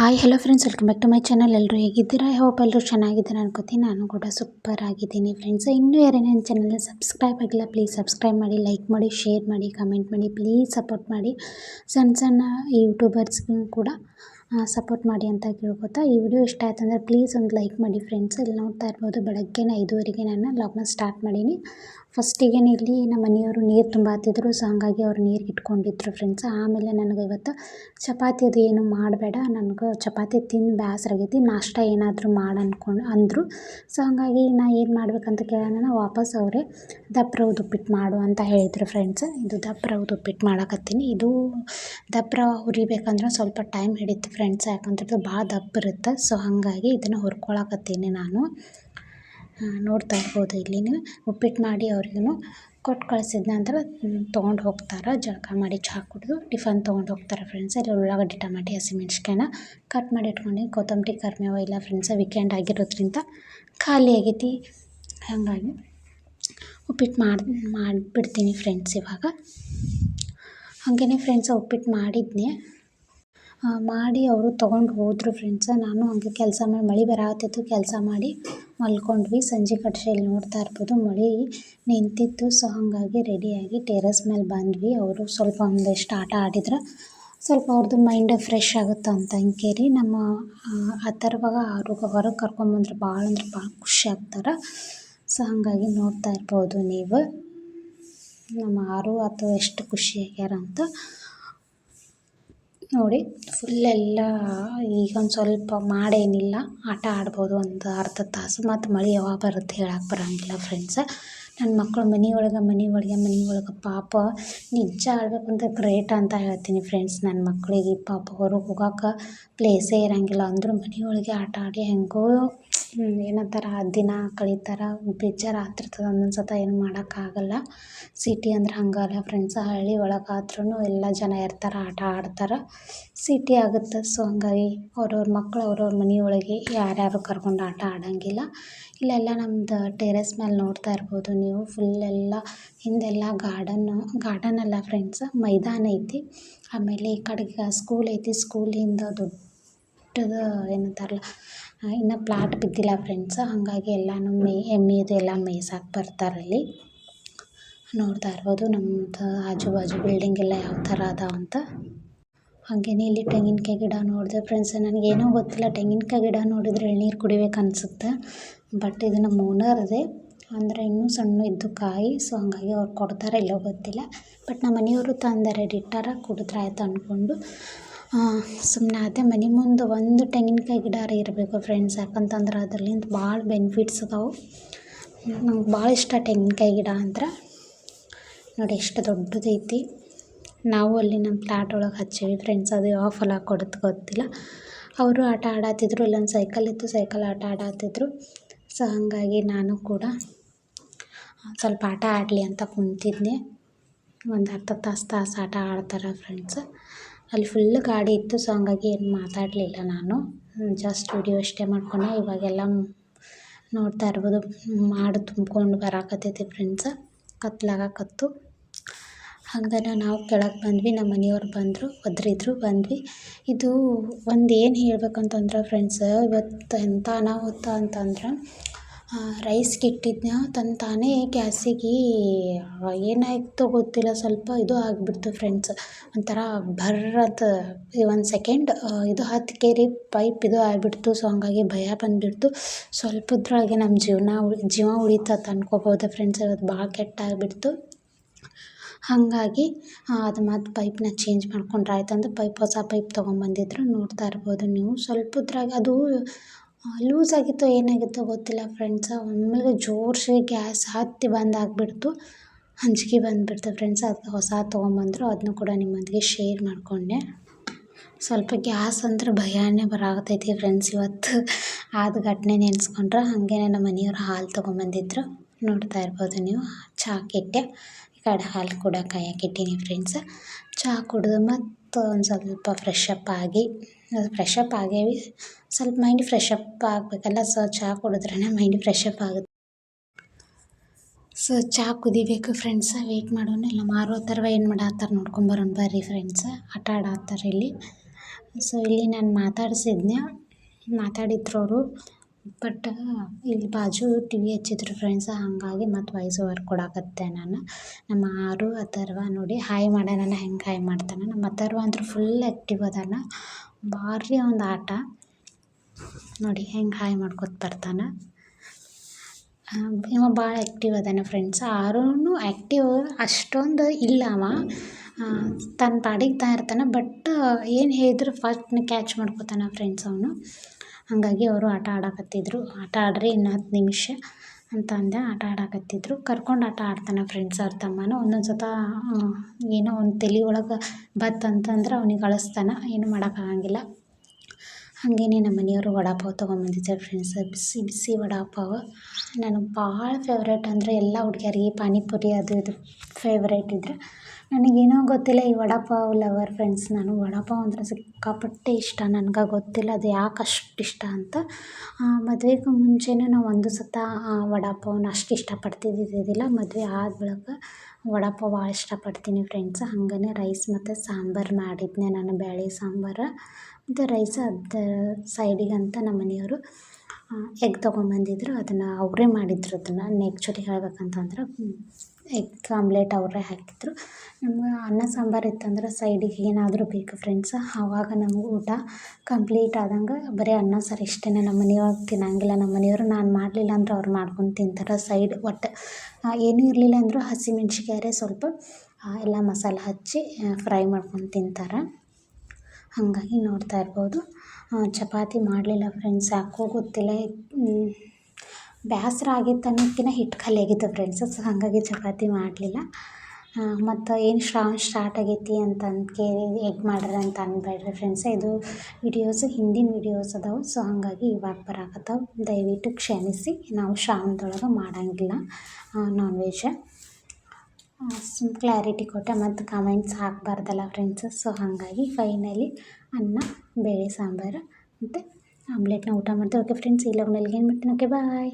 Hi hello friends welcome back to my channel ಎಲ್ಲರೂ ಹೇಗಿದ್ದೀರಾ? Hope ಎಲ್ಲರೂ ಚೆನ್ನಾಗಿದ್ದೀರಾ ಅನ್ಕೋತೀನಿ. ನಾನು ಕೂಡ ಸೂಪರ್ ಆಗಿದ್ದೀನಿ ಫ್ರೆಂಡ್ಸ್ ಇನ್ನೂ ಯಾರೇ ನನ್ನ ಚಾನಲ್ನ ಸಬ್ಸ್ಕ್ರೈಬ್ ಆಗಿಲ್ಲ ಪ್ಲೀಸ್ ಸಬ್ಸ್ಕ್ರೈಬ್ ಮಾಡಿ ಲೈಕ್ ಮಾಡಿ ಶೇರ್ ಮಾಡಿ ಕಮೆಂಟ್ ಮಾಡಿ ಪ್ಲೀಸ್ ಸಪೋರ್ಟ್ ಮಾಡಿ. ಸಣ್ಣ ಸಣ್ಣ ಯೂಟ್ಯೂಬರ್ಸ್ಗೂ ಕೂಡ ಸಪೋರ್ಟ್ ಮಾಡಿ ಅಂತ ಕೇಳ್ಕೊತಾ ಈ ವಿಡಿಯೋ ಇಷ್ಟ ಆಯ್ತು ಅಂದರೆ ಪ್ಲೀಸ್ ಒಂದು ಲೈಕ್ ಮಾಡಿ ಫ್ರೆಂಡ್ಸ್ ಇಲ್ಲಿ ನೋಡ್ತಾ ಇರ್ಬೋದು. ಬೆಳಗ್ಗೆನೇ ಐದುವರೆಗೆ ನಾನು ಲಾಗ್ನ ಸ್ಟಾರ್ಟ್ ಮಾಡೀನಿ. ಫಸ್ಟಿಗೆ ಇಲ್ಲಿ ನಮ್ಮ ಮನೆಯವರು ನೀರು ತುಂಬಾತಿದ್ರು ಸೊ ಹಾಗಾಗಿ ಅವ್ರು ನೀರು ಇಟ್ಕೊಂಡಿದ್ರು ಫ್ರೆಂಡ್ಸ್ ಆಮೇಲೆ ನನಗೆ ಇವತ್ತು ಚಪಾತಿ ಅದು ಏನು ಮಾಡಬೇಡ, ನನಗೆ ಚಪಾತಿ ತಿಂದು ಬೇಸರಾಗೈತಿ ನಾಷ್ಟ ಏನಾದರೂ ಮಾಡಿ ಅಂದ್ಕೊಂಡು ಅಂದರು. ಸೊ ಹಾಗಾಗಿ ನಾ ಏನು ಮಾಡಬೇಕಂತ ಕೇಳೋಣ ವಾಪಸ್ ಅವರೇ ದಪ್ಪ ರವ್ದು ಉಪ್ಪಿಟ್ಟು ಮಾಡು ಅಂತ ಹೇಳಿದರು ಫ್ರೆಂಡ್ಸ್ ಇದು ದಪ್ಪ ರವ್ದು ಉಪ್ಪಿಟ್ಟು ಮಾಡಕತ್ತೀನಿ. ಇದು ದಪ್ಪ ರವೆ ಹುರಿಬೇಕಂದ್ರೆ ಸ್ವಲ್ಪ ಟೈಮ್ ಹಿಡಿತು ಫ್ರೆಂಡ್ಸ್ ಯಾಕಂದ್ರೆ ಭಾಳ ದಪ್ಪ ಇರುತ್ತೆ. ಸೊ ಹಾಗಾಗಿ ಇದನ್ನು ಹುರ್ಕೊಳಕತ್ತೀನಿ ನಾನು. ನೋಡ್ತಾ ಇರ್ಬೋದು ಇಲ್ಲಿ ನೀವು ಉಪ್ಪಿಟ್ಟು ಮಾಡಿ ಅವ್ರಿಗೂ ಕೊಟ್ಟು ಕಳಿಸಿದ ನಂತರ ತೊಗೊಂಡು ಹೋಗ್ತಾರೆ. ಜಳಕ ಮಾಡಿ ಚಹಾ ಕುಡಿದು ಟಿಫನ್ ತೊಗೊಂಡು ಹೋಗ್ತಾರೆ ಫ್ರೆಂಡ್ಸ್ ಇಲ್ಲಿ ಉಳ್ಳಾಗಡ್ಡಿ, ಟಮಾಟಿ ಹಸಿಮೆಣ್ಸಿಕಾಯ್ನ ಕಟ್ ಮಾಡಿ ಇಟ್ಕೊಂಡು ಕೊತ್ತಂಬರಿ ಕರಿಬೇವು ಇಲ್ಲ ಫ್ರೆಂಡ್ಸ್ ವೀಕೆಂಡ್ ಆಗಿರೋದ್ರಿಂದ ಖಾಲಿ ಆಗೈತಿ. ಹಾಗಾಗಿ ಉಪ್ಪಿಟ್ಟು ಮಾಡಿ, ಮಾಡಿಬಿಡ್ತೀನಿ ಫ್ರೆಂಡ್ಸ್ ಇವಾಗ. ಹಾಗೇ ಫ್ರೆಂಡ್ಸ್ ಉಪ್ಪಿಟ್ಟು ಮಾಡಿದ್ನಿ. ಮಾಡಿ ಅವರು ತೊಗೊಂಡು ಹೋದರು ಫ್ರೆಂಡ್ಸ ನಾನು ಹಂಗೆ ಕೆಲಸ ಮಾಡಿ, ಮಳೆ ಬರಹತ್ತಿತ್ತು ಕೆಲಸ ಮಾಡಿ ಮಲ್ಕೊಂಡ್ವಿ. ಸಂಜೆ ಕಟ್ಸೆ ಇಲ್ಲಿ ನೋಡ್ತಾ ಇರ್ಬೋದು, ಮಳೆ ನಿಂತಿತ್ತು. ಸೊ ಹಾಗಾಗಿ ರೆಡಿಯಾಗಿ ಟೆರೆಸ್ ಮೇಲೆ ಬಂದ್ವಿ. ಅವರು ಸ್ವಲ್ಪ ಒಂದಿಷ್ಟು ಆಟ ಆಡಿದ್ರು. ಸ್ವಲ್ಪ ಅವ್ರದ್ದು ಮೈಂಡ್ ಫ್ರೆಶ್ ಆಗುತ್ತೆ ಅಂತ ಅಂಕೇರಿ. ನಮ್ಮ ಅಥರ್ವಾಗ ಅವ್ರಿಗೆ ಹೊರಗೆ ಕರ್ಕೊಂಬಂದ್ರೆ ಭಾಳ ಅಂದ್ರೆ ಭಾಳ ಖುಷಿ ಆಗ್ತಾರೆ. ಸೊ ಹಾಗಾಗಿ ನೋಡ್ತಾ ಇರ್ಬೋದು ನೀವು. ನಮ್ಮ ಆರು ಅಥವಾ ಎಷ್ಟು ಖುಷಿ ಆಗ್ಯಾರ ಅಂತ. ನೋಡಿ, ಫುಲ್ಲೆಲ್ಲ ಈಗ ಒಂದು ಸ್ವಲ್ಪ ಮಾಡೇನಿಲ್ಲ. ಆಟ ಆಡ್ಬೋದು ಒಂದು ಅರ್ಧ ತಾಸು. ಮತ್ತು ಮಳೆ ಯಾವಾಗ ಬರುತ್ತೆ ಹೇಳಕ್ಕೆ ಬರೋಂಗಿಲ್ಲ ಫ್ರೆಂಡ್ಸ ನನ್ನ ಮಕ್ಕಳು ಮನೆ ಒಳಗೆ ಮನೆ ಒಳಗೆ ಮನೆ ಒಳಗೆ ಪಾಪ ನಿಜ ಹೇಳ್ಬೇಕಂದ್ರೆ ಗ್ರೇಟ್ ಅಂತ ಹೇಳ್ತೀನಿ ಫ್ರೆಂಡ್ಸ್ ನನ್ನ ಮಕ್ಕಳಿಗೆ ಪಾಪ ಹೊರಗೆ ಹೋಗೋಕೆ ಪ್ಲೇಸೇ ಇರಂಗಿಲ್ಲ. ಅಂದರೂ ಮನೆ ಒಳಗೆ ಆಟ ಆಡಿ ಹೆಂಗೋ ಏನಂತಾರೆ, ದಿನ ಕಳೀತಾರೆ ಬೇಜಾರು ಆಗ್ತಿರ್ತದೆ ಒಂದೊಂದು ಸತ ಏನು ಮಾಡೋಕ್ಕಾಗಲ್ಲ. ಸಿಟಿ ಅಂದ್ರೆ ಹಂಗಲ್ಲ ಫ್ರೆಂಡ್ಸ್ ಹಳ್ಳಿ ಒಳಗೆ ಆದ್ರೂ ಎಲ್ಲ ಜನ ಇರ್ತಾರೆ, ಆಟ ಆಡ್ತಾರೆ. ಸಿಟಿ ಆಗುತ್ತೆ. ಸೊ ಹಂಗಾಗಿ ಅವ್ರವ್ರ ಮಕ್ಳು ಅವ್ರವ್ರ ಮನೆ ಒಳಗೆ ಯಾರ್ಯಾರು ಕರ್ಕೊಂಡು ಆಟ ಆಡೋಂಗಿಲ್ಲ. ಇಲ್ಲೆಲ್ಲ ನಮ್ದು ಟೆರೆಸ್ ಮೇಲೆ ನೋಡ್ತಾ ಇರ್ಬೋದು ನೀವು. ಫುಲ್ ಎಲ್ಲ ಹಿಂದೆಲ್ಲ ಗಾರ್ಡನ್ನು ಗಾರ್ಡನ್ ಅಲ್ಲ ಫ್ರೆಂಡ್ಸ್ ಮೈದಾನ ಐತಿ. ಆಮೇಲೆ ಈ ಕಡೆಗೆ ಸ್ಕೂಲ್ ಐತಿ. ಸ್ಕೂಲಿಂದ ದೊಡ್ಡದು ಏನಂತಾರಲ್ಲ ಇನ್ನು ಪ್ಲಾಟ್ ಬಿದ್ದಿಲ್ಲ ಫ್ರೆಂಡ್ಸ್ ಹಾಗಾಗಿ ಎಲ್ಲನೂ ಮೇ, ಎಮ್ಮೆದು ಎಲ್ಲ ಮೇಯ್ಸಾಕಿ ಬರ್ತಾರಲ್ಲಿ ನೋಡ್ತಾ ಇರ್ಬೋದು ನಮ್ದು ಆಜು ಬಾಜು ಬಿಲ್ಡಿಂಗ್ ಎಲ್ಲ ಯಾವ ಥರ ಅದಾವ ಅಂತ. ಹಾಗೇನೆ ಇಲ್ಲಿ ತೆಂಗಿನಕಾಯಿ ಗಿಡ ನೋಡಿದೆ ಫ್ರೆಂಡ್ಸ್ ನನಗೇನೋ ಗೊತ್ತಿಲ್ಲ. ತೆಂಗಿನಕಾಯಿ ಗಿಡ ನೋಡಿದ್ರೆ ಎಳ್ನೀರು ಕುಡಿಬೇಕು ಅನ್ಸುತ್ತೆ ಬಟ್ ಇದು ನಮ್ಮ ಓನರ್ದೇ ಅಂದರೆ ಇನ್ನೂ ಸಣ್ಣ ಇದ್ದು ಕಾಯಿ ಸೊ ಹಾಗಾಗಿ ಅವ್ರು ಕೊಡ್ತಾರೆ ಇಲ್ಲೋ ಗೊತ್ತಿಲ್ಲ. ಬಟ್ ನಮ್ಮ ಮನೆಯವರು ತಂದರೆ ರಿಟ್ಟಾರ ಕುಡಿದ್ರೆ ಆಯ್ತು ಅಂದ್ಕೊಂಡು ಸುಮ್ಮನೆ ಅದೇ ಮನೆ ಮುಂದೆ ಒಂದು ತೆಂಗಿನಕಾಯಿ ಗಿಡ ಇರಬೇಕು ಫ್ರೆಂಡ್ಸ್ ಯಾಕಂತಂದ್ರೆ ಅದರಲ್ಲಿಂದ ಭಾಳ ಬೆನಿಫಿಟ್ಸ್ ಅದಾವೆ. ನಂಗೆ ಭಾಳ ಇಷ್ಟ ತೆಂಗಿನಕಾಯಿ ಗಿಡ ಅಂದ್ರೆ. ನೋಡಿ, ಎಷ್ಟು ದೊಡ್ಡದೈತಿ. ನಾವು ಅಲ್ಲಿ ನಮ್ಮ ಫ್ಲ್ಯಾಟ್ ಒಳಗೆ ಹಚ್ಚೀವಿ. ಫ್ರೆಂಡ್ಸ್ ಅದು ಯಾವ ಫಲ ಕೊಡುತ್ತೆ ಗೊತ್ತಿಲ್ಲ. ಅವರು ಆಟ ಆಡತ್ತಿದ್ರು ಇಲ್ಲೊಂದು ಸೈಕಲ್ ಇತ್ತು ಸೈಕಲ್ ಆಟ ಆಡತ್ತಿದ್ರು ಸೊ ಹಾಗಾಗಿ ನಾನು ಕೂಡ ಸ್ವಲ್ಪ ಆಟ ಆಡಲಿ ಅಂತ ಕುಂತಿದ್ದೆ. ಒಂದು ಅರ್ಧ ತಾಸು ತಾಸು ಆಟ ಆಡ್ತಾರೆ ಫ್ರೆಂಡ್ಸ್ ಅಲ್ಲಿ ಫುಲ್ ಗಾಡಿ ಇತ್ತು ಸೊ ಹಂಗಾಗಿ ಏನು ಮಾತಾಡಲಿಲ್ಲ ನಾನು. ಜಸ್ಟ್ ವಿಡಿಯೋ ಅಷ್ಟೇ ಮಾಡ್ಕೊಂಡೆ. ಇವಾಗೆಲ್ಲ ನೋಡ್ತಾ ಇರ್ಬೋದು. ಮಾಡಿ, ತುಂಬ್ಕೊಂಡು ಬರಾಕತ್ತೈತಿ ಫ್ರೆಂಡ್ಸ್ ಕತ್ಲಾಗಕತ್ತು ಹಂಗನ ನಾವು ಕೆಳಗೆ ಬಂದ್ವಿ, ನಮ್ಮ ಮನೆಯವ್ರು ಬಂದರು, ಒದ್ರಿದ್ರು, ಬಂದ್ವಿ. ಇದು ಒಂದು ಏನು ಹೇಳ್ಬೇಕಂತಂದ್ರೆ ಫ್ರೆಂಡ್ಸ್ ಇವತ್ತು ಎಂಥ ಅನಾಹುತ ಅಂತಂದ್ರೆ ರೈಸ್ ಕಿಟ್ಟಿದ್ನ ತನ್ನ ತಾನೇ ಗ್ಯಾಸಿಗೆ ಏನಾಯಿತೋ ಗೊತ್ತಿಲ್ಲ, ಸ್ವಲ್ಪ ಇದು ಆಗಿಬಿಡ್ತು ಫ್ರೆಂಡ್ಸ್ ಒಂಥರ ಭರ್ರ್ ಈ ಒಂದು ಸೆಕೆಂಡ್ ಇದು ಹತ್ತು ಕೇರಿ ಪೈಪ್ ಇದು ಆಗಿಬಿಡ್ತು ಸೊ ಹಂಗಾಗಿ ಭಯ ಬಂದುಬಿಡ್ತು. ಸ್ವಲ್ಪದ್ರೊಳಗೆ ನಮ್ಮ ಜೀವನ ಜೀವ ಉಳಿತೈತೆ ಅನ್ಕೋಬೋದು ಫ್ರೆಂಡ್ಸ್ ಇವತ್ತು ಭಾಳ ಕೆಟ್ಟಾಗಿಬಿಡ್ತು. ಹಾಗಾಗಿ ಅದು ಮತ್ತು ಪೈಪ್ನ ಚೇಂಜ್ ಮಾಡ್ಕೊಂಡ್ರೆ ಆಯ್ತು ಅಂದ್ರೆ ಪೈಪ್ ಹೊಸ ಪೈಪ್ ತೊಗೊಂಬಂದಿದ್ರು ನೋಡ್ತಾ ಇರ್ಬೋದು ನೀವು. ಸ್ವಲ್ಪದ್ರಾಗ ಅದು ಲೂಸ್ ಆಗಿತ್ತೋ ಏನಾಗಿತ್ತೋ ಗೊತ್ತಿಲ್ಲ ಫ್ರೆಂಡ್ಸ ಒಮ್ಮೆಲೆ ಜೋರ್ಸಿ ಗ್ಯಾಸ್ ಹತ್ತಿ ಬಂದ್ ಆಗಿಬಿಡ್ತು ಹಂಚಿಕೆ ಬಂದುಬಿಡ್ತು ಫ್ರೆಂಡ್ಸ್ ಅದು ಹೊಸ ತೊಗೊಂಬಂದರು. ಅದನ್ನು ಕೂಡ ನಿಮ್ಮೊಂದಿಗೆ ಶೇರ್ ಮಾಡಿಕೊಂಡೆ. ಸ್ವಲ್ಪ ಗ್ಯಾಸ್ ಅಂದ್ರೆ ಭಯನೇ ಬರಾಕತ್ತೈತಿ ಫ್ರೆಂಡ್ಸ್ ಇವತ್ತು. ಆದ ಘಟನೆ ನೆನೆಸ್ಕೊಂಡ್ರೆ ಹಾಗೇನೆ ನಮ್ಮ ಮನೆಯವ್ರು ಹಾಲು ತೊಗೊಂಬಂದಿದ್ರು. ನೋಡ್ತಾ ಇರ್ಬೋದು ನೀವು. ಚಾಕಿಟ್ಟೆ ಕಡೆ ಹಾಲು ಕೂಡ ಕಾಯಕ್ಕಿಟ್ಟೀನಿ ಫ್ರೆಂಡ್ಸ್ ಚಹಾ ಕುಡಿದು ಮತ್ತು ಒಂದು ಸ್ವಲ್ಪ ಫ್ರೆಶ್ ಅಪ್ ಆಗಿ ಫ್ರೆಶ್ ಅಪ್ ಆಗೇವಿ ಸ್ವಲ್ಪ ಮೈಂಡ್ ಫ್ರೆಶ್ ಅಪ್ ಆಗಬೇಕಲ್ಲ ಸೊ ಚಹಾ ಕುಡಿದ್ರೇ ಮೈಂಡ್ ಫ್ರೆಶ್ ಅಪ್ ಆಗುತ್ತೆ. ಸೊ ಚಹಾ ಕುದಿಬೇಕು ಫ್ರೆಂಡ್ಸ ವೆಯ್ಟ್ ಮಾಡೋಣ. ಇಲ್ಲ ಮಾರೋ ಥರ ಏನು ಮಾಡತ್ತಾರ ನೋಡ್ಕೊಂಬರೋಣ ಬರ್ರಿ ಫ್ರೆಂಡ್ಸ ಆಟ ಆಡತ್ತಾರ ಇಲ್ಲಿ. ಸೊ ಇಲ್ಲಿ ನಾನು ಮಾತಾಡಿಸಿದ್ನ, ಮಾತಾಡಿದ್ರು ಅವರು. ಬಟ್, ಇಲ್ಲಿ ಬಾಜು ಟಿ ವಿ ಹಚ್ಚಿದ್ರು ಫ್ರೆಂಡ್ಸ್ ಹಾಗಾಗಿ ಮತ್ತು ವಾಯ್ಸ್ ಓವರ್ ಕೊಡಾಕತ್ತೆ ನಾನು. ನಮ್ಮ ಆರು, ಅಥರ್ವ ನೋಡಿ ಹಾಯ್ ಮಾಡೋಣ, ಹೆಂಗೆ ಹಾಯ್ ಮಾಡ್ತಾನೆ. ನಮ್ಮ ಅಥರ್ವ ಅಂದ್ರೆ ಫುಲ್ ಆ್ಯಕ್ಟಿವ್ ಅದಾನ. ಭಾರಿ ಒಂದು ಆಟ. ನೋಡಿ ಹೆಂಗೆ ಹಾಯ್ ಮಾಡ್ಕೊತ ಬರ್ತಾನೆ. ಇವ ಭಾಳ ಆ್ಯಕ್ಟಿವ್ ಅದಾನ ಫ್ರೆಂಡ್ಸ್ ಆರೂ ಆ್ಯಕ್ಟಿವ್ ಅಷ್ಟೊಂದು ಇಲ್ಲ ಅವ. ತನ್ನ ಪಾಡಿಗೆ ತಾ ಇರ್ತಾನೆ ಬಟ್ ಏನು ಹೇಳಿದ್ರು ಫಸ್ಟ್ನ ಕ್ಯಾಚ್ ಮಾಡ್ಕೊತಾನೆ ಫ್ರೆಂಡ್ಸ್ ಅವನು. ಹಾಗಾಗಿ ಅವರು ಆಟ ಆಡಕತ್ತಿದ್ರು. ಆಟ ಆಡ್ರಿ ಇನ್ನು ಹತ್ತು ನಿಮಿಷ ಅಂತ ಅಂದೆ. ಆಟ ಆಡಕತ್ತಿದ್ರು. ಕರ್ಕೊಂಡು ಆಟ ಆಡ್ತಾನೆ ಫ್ರೆಂಡ್ಸ್ ಅವ್ರ ತಮ್ಮನ. ಒಂದೊಂದು ಸತ ಏನೋ ಒಂದು ತಲೆ ಒಳಗೆ ಬತ್ತಂತಂದ್ರೆ ಅವ್ನಿಗೆ ಕಳಿಸ್ತಾನೆ ಏನು ಮಾಡೋಕ್ಕಾಗಂಗಿಲ್ಲ. ಹಾಗೇನೆ ನಮ್ಮ ಮನೆಯವರು ವಡಾಪಾವ್ ತೊಗೊಂಬಂದಿದ್ದಾರೆ ಫ್ರೆಂಡ್ಸ್ ಬಿಸಿ ಬಿಸಿ ವಡಾಪಾವ್. ನನಗೆ ಭಾಳ ಫೇವ್ರೇಟ್ ಅಂದರೆ ಎಲ್ಲ ಹುಡುಗಿಯರಿಗೆ ಪಾನಿಪುರಿ ಅದು, ಇದು. ಫೇವ್ರೇಟ್ ಇದ್ದರೆ ನನಗೇನೋ ಗೊತ್ತಿಲ್ಲ ಈ ವಡಾಪಾವ್ ಲವರ್ ಫ್ರೆಂಡ್ಸ್ ನಾನು. ವಡಾಪಾವ್ ಅಂದರೆ ಸಿಕ್ಕಾಪಟ್ಟೆ ಇಷ್ಟ. ನನಗೆ ಗೊತ್ತಿಲ್ಲ ಅದು ಯಾಕೆ ಅಷ್ಟು ಇಷ್ಟ ಅಂತ. ಮದುವೆಗೂ ಮುಂಚೆಯೇ ನಾವು ಒಂದು ಸತ ವಡಾಪಾವ್ನ ಅಷ್ಟು ಇಷ್ಟಪಡ್ತಿದ್ದಿದ್ದಿಲ್ಲ. ಮದುವೆ ಆದ ಬಳಿಕ ವಡಾಪಾವ್ ಭಾಳ ಇಷ್ಟಪಡ್ತೀನಿ ಫ್ರೆಂಡ್ಸ್ ಹಾಗೇ ರೈಸ್ ಮತ್ತು ಸಾಂಬಾರು ಮಾಡಿದ್ದೆ ನಾನು ಬೇಳೆ ಸಾಂಬಾರು. ಮತ್ತು ರೈಸ್ ಅದ ಸೈಡಿಗಂತ ನಮ್ಮ ಮನೆಯವರು ಎಗ್ ತೊಗೊಂಬಂದಿದ್ರು. ಅದನ್ನು ಅವರೇ ಮಾಡಿದ್ರು ಅದನ್ನು. ಆ್ಯಕ್ಚುಲಿ ಹೇಳ್ಬೇಕಂತಂದ್ರೆ ಎಗ್ ಆಮ್ಲೆಟ್ ಅವರೇ ಹಾಕಿದ್ರು. ನಮ್ಗೆ ಅನ್ನ ಸಾಂಬಾರು ಇತ್ತಂದ್ರೆ ಸೈಡಿಗೆ ಏನಾದರೂ ಬೇಕು ಫ್ರೆಂಡ್ಸ್ ಆವಾಗ ನಮ್ಗೆ ಊಟ ಕಂಪ್ಲೀಟ್ ಆದಂಗೆ ಬರೀ ಅನ್ನ ಸಾರು ಇಷ್ಟೇ ನಮ್ಮ ಮನೆಯವ್ರು ತಿನ್ನಂಗಿಲ್ಲ. ನಮ್ಮ ಮನೆಯವರು ನಾನು ಮಾಡಲಿಲ್ಲ ಅಂದ್ರೆ ಅವ್ರು ಮಾಡ್ಕೊಂಡು ತಿಂತಾರೆ. ಸೈಡ್ ಒಟ್ಟು ಏನೂ ಇರಲಿಲ್ಲ ಅಂದರೂ ಹಸಿಮೆಣ್ಸಿನ್ಕಾಯ್ರೆ ಸ್ವಲ್ಪ ಎಲ್ಲ ಮಸಾಲೆ ಹಚ್ಚಿ ಫ್ರೈ ಮಾಡ್ಕೊಂಡು ತಿಂತಾರೆ. ಹಾಗಾಗಿ ನೋಡ್ತಾ ಇರ್ಬೋದು. ಚಪಾತಿ ಮಾಡಲಿಲ್ಲ ಫ್ರೆಂಡ್ಸ್ ಯಾಕೋ ಗೊತ್ತಿಲ್ಲ. ಬೇಸ್ರ ಆಗಿತ್ತು ಅನ್ನೋದ್ಕಿಂತ ಹಿಟ್ಟು ಖಾಲಿ ಫ್ರೆಂಡ್ಸ್ ಸೊ ಹಾಗಾಗಿ ಚಪಾತಿ ಮಾಡಲಿಲ್ಲ. ಮತ್ತು ಏನು ಶ್ರಾವಣ ಸ್ಟಾರ್ಟ್ ಆಗೈತಿ ಅಂತ ಕೇಳಿ ಎಗ್ ಮಾಡ್ರಿ ಅಂತ ಅನ್ಬೇಡ್ರಿ ಫ್ರೆಂಡ್ಸ್ ಇದು ವಿಡಿಯೋಸು ಹಿಂದಿನ ವಿಡಿಯೋಸ್ ಅದಾವೆ ಸೊ ಹಾಗಾಗಿ ಇವಾಗ ಬರಾಕತ್ತಾವೆ. ದಯವಿಟ್ಟು ಕ್ಷಮಿಸಿ, ನಾವು ಶ್ರಾವಣದೊಳಗೆ ಮಾಡೋಂಗಿಲ್ಲ ನಾನ್ ವೆಜ್ ಸುಮ್ ಕ್ಲಾರಿಟಿ ಕೊಟ್ಟೆ ಮತ್ತು ಕಮೆಂಟ್ಸ್ ಹಾಕಬಾರ್ದಲ್ಲ ಫ್ರೆಂಡ್ಸ್ ಸೊ ಹಾಗಾಗಿ ಫೈನಲಿ ಅನ್ನ, ಬೇಳೆ, ಸಾಂಬಾರು ಮತ್ತು ಆಮ್ಲೆಟ್ನ ಊಟ ಮಾಡ್ತೇವೆ. ಓಕೆ ಫ್ರೆಂಡ್ಸ್ ಈ ಏನು ಮಾಡ್ತೀನಿ ಓಕೆ ಬಾಯ್